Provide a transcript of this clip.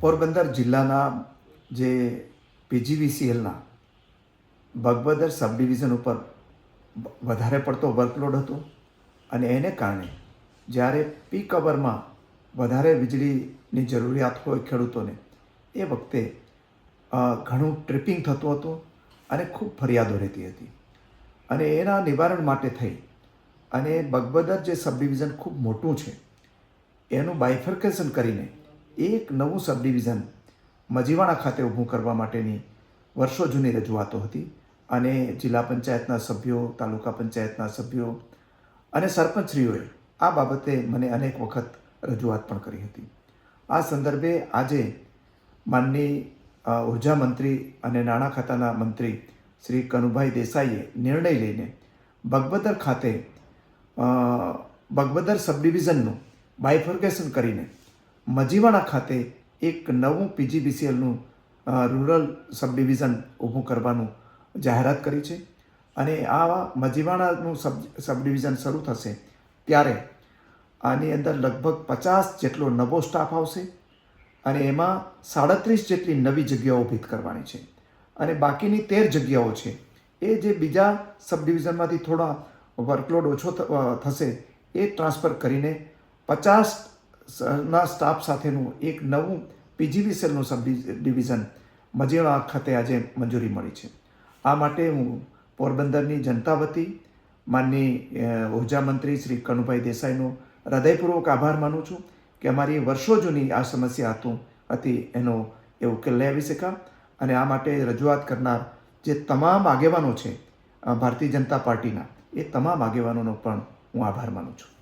પોરબંદર જિલ્લાના જે પીજીવીસીએલના બગબદર સબ ડિવિઝન ઉપર વધારે પડતો વર્કલોડ હતો અને એને કારણે જ્યારે પીક અવરમાં વધારે વીજળીની જરૂરિયાત હોય ખેડૂતોને, એ વખતે ઘણું ટ્રિપિંગ થતું હતું અને ખૂબ ફરિયાદો રહેતી હતી. અને એના નિવારણ માટે થઈ અને બગબદર જે સબ ડિવિઝન ખૂબ મોટું છે, એનું બાયફર્કેશન કરીને એક નવું સબ ડિવિઝન મજીવાણા ખાતે ઊભું કરવા માટેની વર્ષો જૂની રજૂઆતો હતી અને જિલ્લા પંચાયતના સભ્યો, તાલુકા પંચાયતના સભ્યો અને સરપંચશ્રીઓએ આ બાબતે મને અનેક વખત રજૂઆત પણ કરી હતી. આ સંદર્ભે આજે માનની ઊર્જા મંત્રી અને નાણાં ખાતાના મંત્રી શ્રી કનુભાઈ દેસાઈએ નિર્ણય લઈને બગબદર ખાતે બગબદર સબ ડિવિઝનનું બાયફર્કેશન કરીને મજીવાણા ખાતે એક નવું પીજીબીસીએલનું રૂરલ સબ ડિવિઝન ઊભું કરવાનું જાહેરાત કરી છે. અને આ મજીવાડાનું સબ સબ ડિવિઝન શરૂ થશે ત્યારે આની અંદર લગભગ પચાસ જેટલો નવો સ્ટાફ આવશે અને એમાં સાડત્રીસ જેટલી નવી જગ્યાઓ ઊભી કરવાની છે. અને બાકીની તેર જગ્યાઓ છે, એ જે બીજા સબ ડિવિઝનમાંથી થોડા વર્કલોડ ઓછો થશે, એ ટ્રાન્સફર કરીને પચાસ ના સ્ટાફ સાથેનું એક નવું પીજીવી સેલનું સબ ડિવિઝન મજીણા ખાતે આજે મંજૂરી મળી છે. આ માટે હું પોરબંદરની જનતા વતી માનની અ, મંત્રી શ્રી કનુભાઈ દેસાઈનો હૃદયપૂર્વક આભાર માનું છું કે અમારી વર્ષો જૂની આ સમસ્યા હતું હતી એનો એ ઉકેલ લઈ આવી શકા અને આ માટે રજૂઆત કરનાર જે તમામ આગેવાનો છે ભારતીય જનતા પાર્ટીના એ તમામ આગેવાનોનો પણ હું આભાર માનું છું.